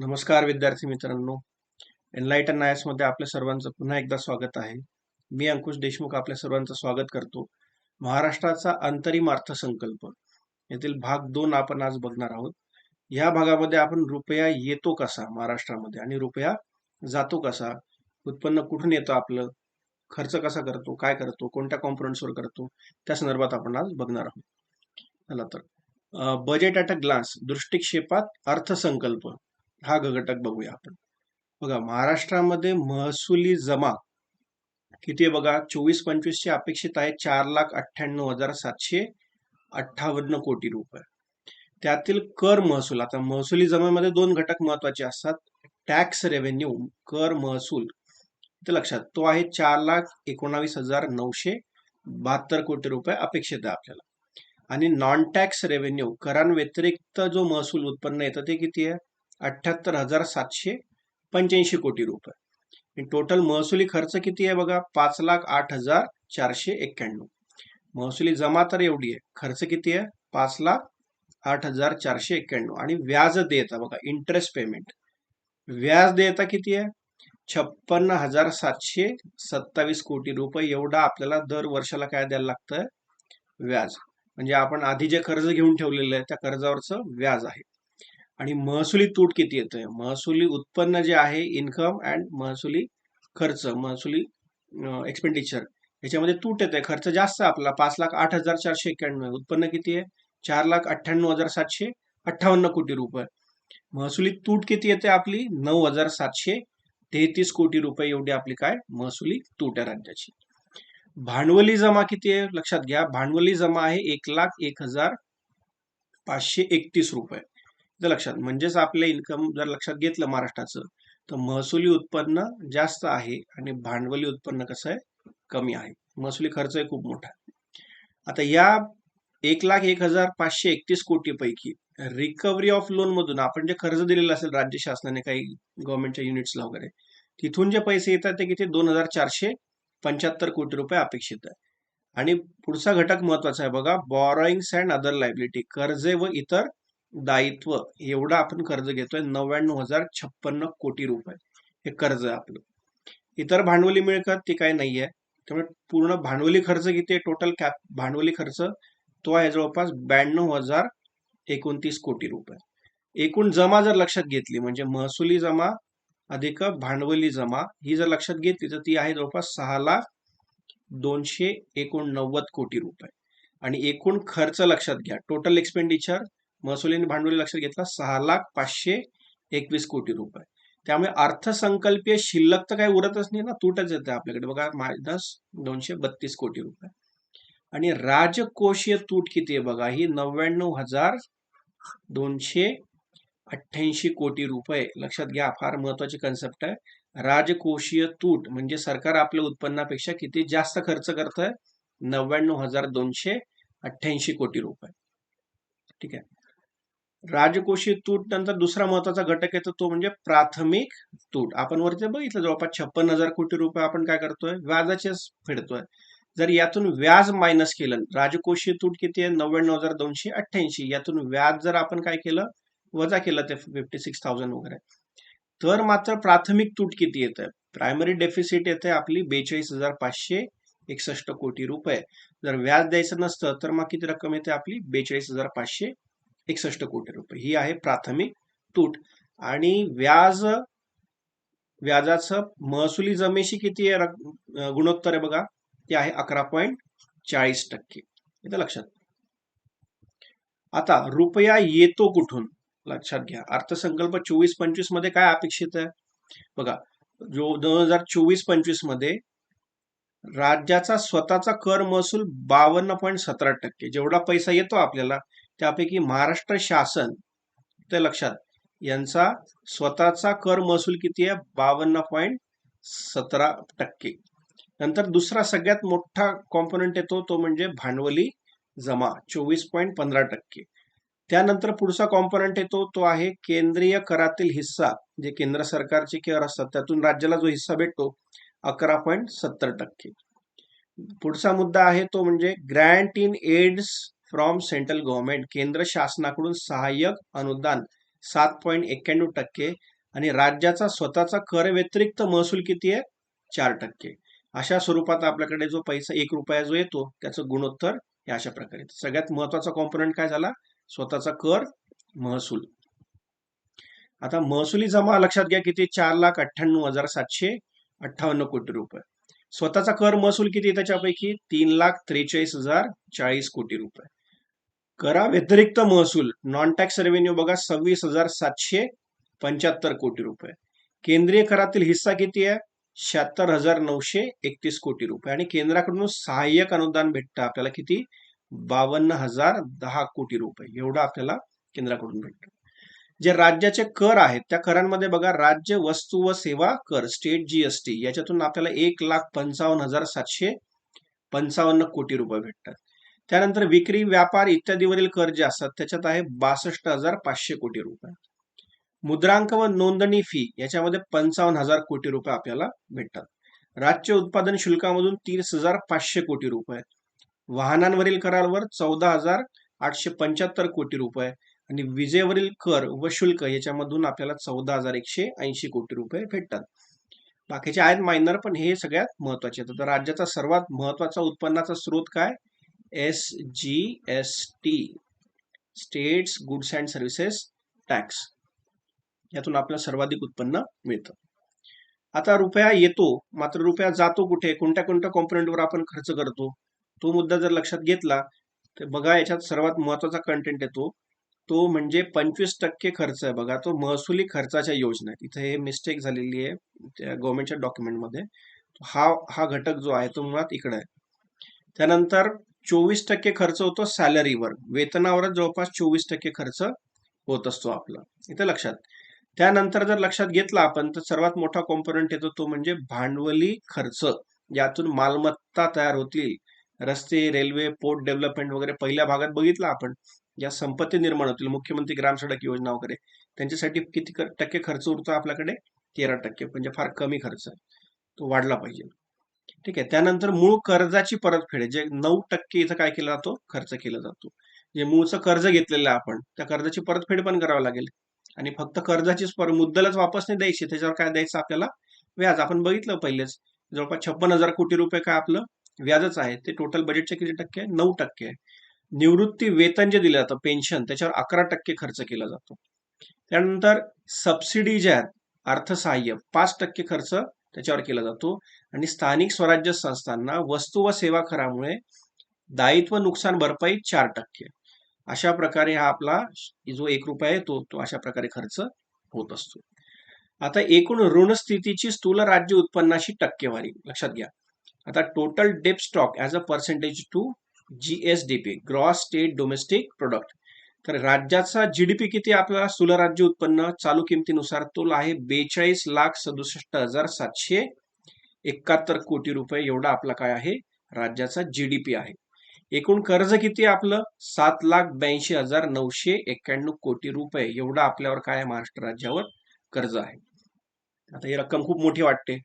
नमस्कार विद्यार्थी मित्रांनो. एनलायटन आयसमध्ये आपल्या सर्वांचं पुन्हा एकदा स्वागत आहे. मी अंकुश देशमुख आपल्या सर्वांचं स्वागत करतो. महाराष्ट्राचा अंतरिम अर्थसंकल्प. यातील भाग दोन आपण आज बघणार आहोत. या भागामध्ये आपण रुपया येतो कसा महाराष्ट्रामध्ये आणि रुपया जातो कसा? उत्पन्न कुठून येतं आपलं? खर्च कसा करतो? काय करतो? कोणत्या कॉम्पोनंट्सवर करतो? त्या संदर्भात आपण आज बघणार आहोत. चला तर बजेट ॲट अ ग्लान्स दृष्टिक्षेपात अर्थसंकल्प. हा घटक बघूया आपण. बघा महाराष्ट्रामध्ये महसुली जमा किती आहे बघा? चोवीस पंचवीसची अपेक्षित आहे चार लाख अठ्ठ्याण्णव हजार सातशे अठ्ठावन्न कोटी रुपये. त्यातील कर महसूल आता महसुली जमेमध्ये दोन घटक महत्त्वाचे असतात. टॅक्स रेव्हेन्यू कर महसूल. ते लक्षात तो आहे चार लाख एकोणावीस हजार नऊशे बहात्तर कोटी रुपये अपेक्षित आहे आपल्याला. आणि नॉन टॅक्स रेव्हेन्यू करांव्यतिरिक्त जो महसूल उत्पन्न येतं ते किती आहे? अठ्याहत्तर हजार सातशे पंच्याऐंशी कोटी रुपये. टोटल महसुली खर्च किती आहे बघा? पाच लाख आठ हजार चारशे एक्क्याण्णव. महसुली जमा तर एवढी आहे. खर्च किती आहे? पाच लाख आठ हजार चारशे एक्क्याण्णव. आणि व्याज देयता बघा इंटरेस्ट पेमेंट व्याज देयता किती आहे? छप्पन्न हजार सातशे सत्तावीस कोटी रुपये. एवढा आपल्याला दर वर्षाला काय द्यायला लागतं व्याज. म्हणजे आपण आधी जे कर्ज घेऊन ठेवलेलं आहे त्या कर्जावरचं व्याज आहे. आणि महसुली तूट किती येतोय? महसुली उत्पन्न जे आहे इन्कम अँड महसुली खर्च महसुली एक्सपेंडिचर याच्यामध्ये तूट येते खर्च जास्त आपला. पाच लाख आठ हजार चारशे एक्क्याण्णव उत्पन्न किती आहे? चार लाख अठ्ठ्याण्णव हजार सातशे अठ्ठावन्न कोटी रुपये. महसुली तूट किती येते आपली? नऊ हजार सातशे तेहतीस कोटी रुपये एवढी आपली काय? महसुली तूट आहे राज्याची. भांडवली जमा किती आहे? लक्षात घ्या. भांडवली जमा आहे एक लाख एक हजार पाचशे एकतीस रुपये. जर लक्षात म्हणजेच आपले इन्कम जर लक्षात घेतलं महाराष्ट्राचं तर महसुली उत्पन्न जास्त आहे आणि भांडवली उत्पन्न कसं आहे? कमी आहे. महसुली खर्चही खूप मोठा आता या एक लाख एक हजार पाचशे एकतीस कोटीपैकी रिकव्हरी ऑफ लोन मधून आपण जे कर्ज दिलेलं असेल राज्य शासनाने काही गव्हर्नमेंटच्या युनिट्सला वगैरे तिथून जे पैसे येतात ते किती? दोन हजार चारशे पंच्याहत्तर कोटी रुपये अपेक्षित आहे. आणि पुढचा घटक महत्त्वाचा आहे बघा बॉरोईंग्स अँड अदर लायबिलिटी कर्जे व इतर दायित्व एवढं आपण कर्ज घेतोय नव्याण्णव हजार छप्पन्न कोटी रुपये हे कर्ज आहे आपलं. इतर भांडवली मिळकत ती काय नाही आहे त्यामुळे पूर्ण भांडवली खर्च किती आहे? टोटल कॅप भांडवली खर्च तो आहे जवळपास ब्याण्णव हजार एकोणतीस कोटी रुपये. एकूण जमा जर लक्षात घेतली म्हणजे महसुली जमा अधिक भांडवली जमा ही जर लक्षात घेतली तर ती आहे जवळपास सहा लाख दोनशे एकोणनव्वद कोटी रुपये. आणि एकूण खर्च लक्षात घ्या. टोटल एक्सपेंडिचर महसुलीने आणि भांडवली लक्षात घेतला सहा लाख पाचशे एकवीस कोटी रुपये. त्यामुळे अर्थसंकल्पीय शिल्लक तर काही उरतच नाही ना तुटच येते आपल्याकडे. बघा मायनस दोनशे बत्तीस कोटी रुपये. आणि राजकोषीय तूट किती आहे बघा ही नव्याण्णव हजार दोनशे अठ्ठ्याऐंशी कोटी रुपये. लक्षात घ्या फार महत्वाची कन्सेप्ट आहे. राजकोषीय तूट म्हणजे सरकार आपल्या उत्पन्नापेक्षा किती जास्त खर्च करत आहे नव्याण्णव हजार दोनशे अठ्ठ्याऐंशी कोटी रुपये. ठीक आहे. राजकोषीय तूट नंतर दुसरा महत्त्वाचा घटक येतो तो म्हणजे प्राथमिक तूट. आपण वरती बघितलं जवळपास छप्पन हजार कोटी रुपये आपण काय करतोय? व्याजाचेच फेडतोय. जर यातून व्याज मायनस केलं राजकोषीय तूट किती आहे? नव्याण्णव हजार दोनशे अठ्ठ्याऐंशी. यातून व्याज जर आपण काय केलं? वजा केलं ते फिफ्टी सिक्स थाउजंड वगैरे. तर मात्र प्राथमिक तूट किती येत आहे प्रायमरी डेफिसिट येते आपली बेचाळीस हजार पाचशे एकसष्ट कोटी रुपये. जर व्याज द्यायचं नसतं तर मग किती रक्कम येते आपली? बेचाळीस हजार पाचशे एकसष्ट कोटी रुपये. ही आहे प्राथमिक तूट. आणि व्याज व्याजाचं महसुली जमेशी किती आहे? गुणोत्तर आहे बघा. ते आहे अकरा पॉईंट चाळीस टक्के. इथं लक्षात. आता रुपया येतो कुठून? लक्षात घ्या. अर्थसंकल्प चोवीस पंचवीसमध्ये काय अपेक्षित आहे? बघा जो दोन हजार चोवीस पंचवीसमध्ये राज्याचा स्वतःचा कर महसूल बावन्न पॉईंट सतरा टक्के. जेवढा पैसा येतो आपल्याला त्यापैकी महाराष्ट्र शासन ते लक्षात यांचा स्वतःचा कर महसूल किती आहे? बावन्न पॉईंट सतरा टक्के. नंतर दुसरा सगळ्यात मोठा कॉम्पोनंट येतो तो म्हणजे भांडवली जमा चोवीस पॉईंट पंधरा टक्के. त्यानंतर पुढचा कॉम्पोनंट येतो तो आहे केंद्रीय करातील हिस्सा जे केंद्र सरकारचे कर असतात त्यातून राज्याला जो हिस्सा भेटतो अकरा पॉईंट सत्तर टक्के. पुढचा मुद्दा आहे तो म्हणजे grant in aids from central government केंद्र शासनाकडून सहाय्यक अनुदान सात पॉईंट एक्क्याण्णव टक्के आणि राज्याचा स्वतःचा कर व्यतिरिक्त महसूल किती आहे? चार टक्के. अशा स्वरूपात आपल्याकडे जो पैसा एक रुपया जो येतो त्याचं गुणोत्तर हे अशा प्रकारे सगळ्यात महत्त्वाचा कॉम्पोनंट काय झाला? स्वतःचा कर महसूल. आता महसुली जमा लक्षात घ्या किती? चार लाख अठ्ठ्याण्णव हजार सातशे अठ्ठावन्न कोटी रुपये. स्वतःचा कर महसूल किती त्याच्यापैकी? तीन लाख त्रेचाळीस हजार चाळीस कोटी रुपये. करा. व्यतिरिक्त महसूल नॉन टॅक्स रेव्हेन्यू बघा सव्वीस हजार सातशे पंच्याहत्तर कोटी रुपये. केंद्रीय करातील हिस्सा किती आहे? शहात्तर हजार नऊशे एकतीस कोटी रुपये. आणि केंद्राकडून सहाय्यक अनुदान भेटतं आपल्याला किती? बावन्न हजार दहा कोटी रुपये. एवढं आपल्याला केंद्राकडून भेटतं. जे राज्याचे कर आहेत त्या करांमध्ये बघा राज्य वस्तू व सेवा कर स्टेट जीएसटी याच्यातून आपल्याला एक लाख पंचावन्न हजार सातशे पंचावन्न कोटी रुपये भेटतात. त्यानंतर विक्री व्यापार इत्यादीवरील कर जे असतात त्याच्यात आहे बासष्ट हजार पाचशे कोटी रुपये. मुद्रांक व नोंदणी फी याच्यामध्ये पंचावन्न हजार कोटी रुपये आपल्याला भेटतात. राज्य उत्पादन शुल्कामधून तीस हजार पाचशे कोटी रुपये. वाहनांवरील करावर चौदा हजार आठशे पंच्याहत्तर कोटी रुपये. आणि विजेवरील कर व शुल्क याच्यामधून आपल्याला चौदा हजार एकशे ऐंशी कोटी रुपये भेटतात. बाकीचे आहेत मायनर पण हे सगळ्यात महत्त्वाचे. तर राज्याचा सर्वात महत्त्वाचा उत्पन्नाचा स्रोत काय? S G S T states goods and services tax यातून आपल्याला सर्वाधिक उत्पन्न मिळतं. आता रुपया येतो मात्र रुपया जातो कुठे? कोणत्या कोणत्या कॉम्पोनंटवर आपण खर्च करतो? तो मुद्दा जर लक्षात घेतला तर बघा याच्यात सर्वात महत्त्वाचा कंटेंट येतो. तो म्हणजे पंचवीस टक्के खर्च आहे बघा. तो महसुली खर्चाच्या योजना आहेत. इथे हे मिस्टेक झालेली आहे त्या गव्हर्नमेंटच्या डॉक्युमेंटमध्ये हा हा घटक जो आहे तो मुळात इकडे आहे. त्यानंतर चोवीस टक्के खर्च होतो सॅलरीवर. वेतनावरच जवळपास चोवीस टक्के खर्च होत असतो आपला. इथं लक्षात. त्यानंतर जर लक्षात घेतला आपण तर सर्वात मोठा कॉम्पोनंट येतो तो म्हणजे भांडवली खर्च. यातून मालमत्ता तयार होतील. रस्ते रेल्वे पोर्ट डेव्हलपमेंट वगैरे पहिल्या भागात बघितलं आपण ज्या संपत्ती निर्माण होतील मुख्यमंत्री ग्राम सडक योजना वगैरे त्यांच्यासाठी किती टक्के खर्च उरतो आपल्याकडे? तेरा टक्के म्हणजे फार कमी खर्च. आहे तो वाढला पाहिजे. ठीक आहे. त्यानंतर मूळ कर्जाची परतफेड जे नऊ टक्के इथं काय केला जातो? खर्च केला जातो. जे मूळचं कर्ज घेतलेलं आहे आपण त्या कर्जाची परतफेड पण करावं लागेल. आणि फक्त कर्जाचीच पर मुद्दलच वापस नाही द्यायची. त्याच्यावर काय द्यायचं आपल्याला? व्याज. आपण बघितलं पहिलेच. जवळपास छप्पन हजार कोटी रुपये काय आपलं? व्याजच आहे. ते टोटल बजेटचे किती टक्के आहे? नऊ टक्के आहे. निवृत्ती वेतन जे दिलं जातं पेन्शन त्याच्यावर अकरा टक्के खर्च केला जातो. त्यानंतर सबसिडी ज्या आहेत अर्थसहाय्य पाच टक्के खर्च त्याच्यावर केला जातो. आणि स्थानिक स्वराज्य संस्थांना वस्तू व सेवा करामुळे दायित्व नुकसान भरपाई चार टक्के. अशा प्रकारे हा आपला जो एक रुपया आहे तो अशा प्रकारे खर्च होत असतो. आता एकूण ऋण स्थितीची स्थूल राज्य उत्पन्नाशी टक्केवारी. लक्षात घ्या. आता total debt stock as a percentage to G S D P gross state domestic product तर राज्याचा जी डी पी किती आपल्याला स्थूल राज्य उत्पन्न चालू किमतीनुसार तो आहे बेचाळीस लाख सदुसष्ट हजार सातशे एकाहत्तर कोटी रुपये. एवढा आपला काय आहे? राज्याचा जी डी पी आहे. एकूण कर्ज किती आपलं? सात लाख ब्याऐंशी हजार नऊशे एक्क्याण्णव कोटी रुपये. एवढा आपल्यावर काय महाराष्ट्र राज्यावर कर्ज आहे. आता ही रक्कम खूप मोठी वाटते.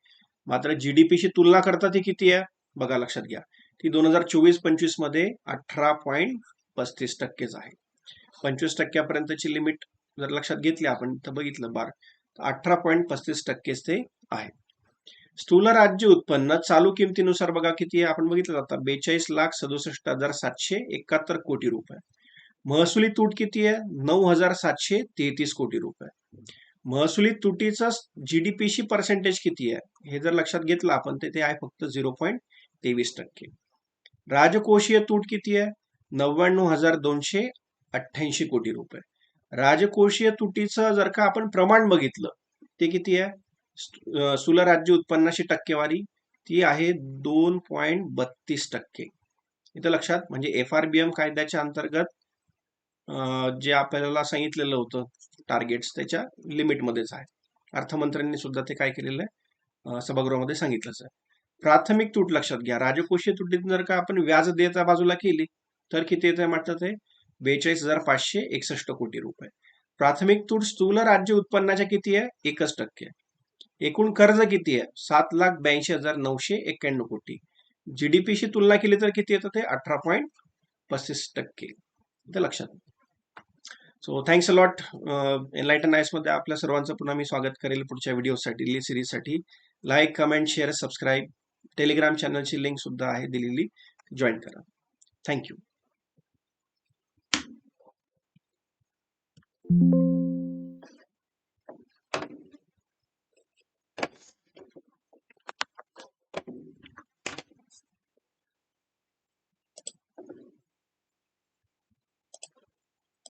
मात्र जी डी पीशी तुलना करता ती किती आहे? बघा लक्षात घ्या. ती दोन हजार चोवीस पंचवीसमध्ये अठरा पॉईंट पस्तीस टक्केच आहे. पंचवीस टक्क्यापर्यंतची लिमिट जर लक्षात घेतली आपण तर बघितलं बार. अठरा पॉईंट पस्तीस टक्केच ते आहे. स्थूल राज्य उत्पन्न चालू किमतीनुसार बघा किती आहे. आपण बघितलं आता बेचाळीस लाख सदुसष्ट हजार सातशे एकाहत्तर कोटी रुपये. महसुली तूट किती आहे? नऊ हजार सातशे तेहतीस कोटी रुपये. महसुली तुटीचं जीडीपीशी पर्सेंटेज किती आहे? हे जर लक्षात घेतलं आपण ते आहे फक्त झिरो पॉईंट तेवीस टक्के. राजकोषीय तूट किती आहे? नव्याण्णव हजार दोनशे अठ्ठ्याऐंशी कोटी रुपये. राजकोषीय तुटीचं जर का आपण प्रमाण बघितलं ते किती आहे? स्थूल राज्य उत्पन्नाची टक्केवारी ती आहे दोन पॉईंट बत्तीस टक्के. इथं लक्षात म्हणजे एफ आर बी एम कायद्याच्या अंतर्गत जे आपल्याला सांगितलेलं होतं टार्गेट्स त्याच्या लिमिटमध्येच आहे. अर्थमंत्र्यांनी सुद्धा ते काय केलेलं आहे? सभागृहामध्ये सांगितलंच आहे. प्राथमिक तूट लक्षात घ्या. राजकोषीय तुटीत जर का आपण व्याज देता बाजूला केली तर किती येते म्हटलं ते? बेचाळीस हजार पाचशे एकसष्ट कोटी रुपये. प्राथमिक तूट स्थूल राज्य उत्पन्नाच्या किती आहे? एकच टक्के. एकूण कर्ज किती आहे? सात लाख ब्याऐंशी हजार नऊशे एक्क्याण्णव कोटी. जीडीपीशी तुलना केली तर किती येतं ते? अठरा पॉईंट पस्तीस टक्के. लक्षात सो थँक्स अ लॉट एनलायटनमध्ये आपल्या सर्वांचं पुन्हा मी स्वागत करेल पुढच्या व्हिडिओसाठी सिरीजसाठी. Like comment share subscribe Telegram चॅनलची link सुद्धा आहे दिलेली. जॉईन करा. Thank you thank you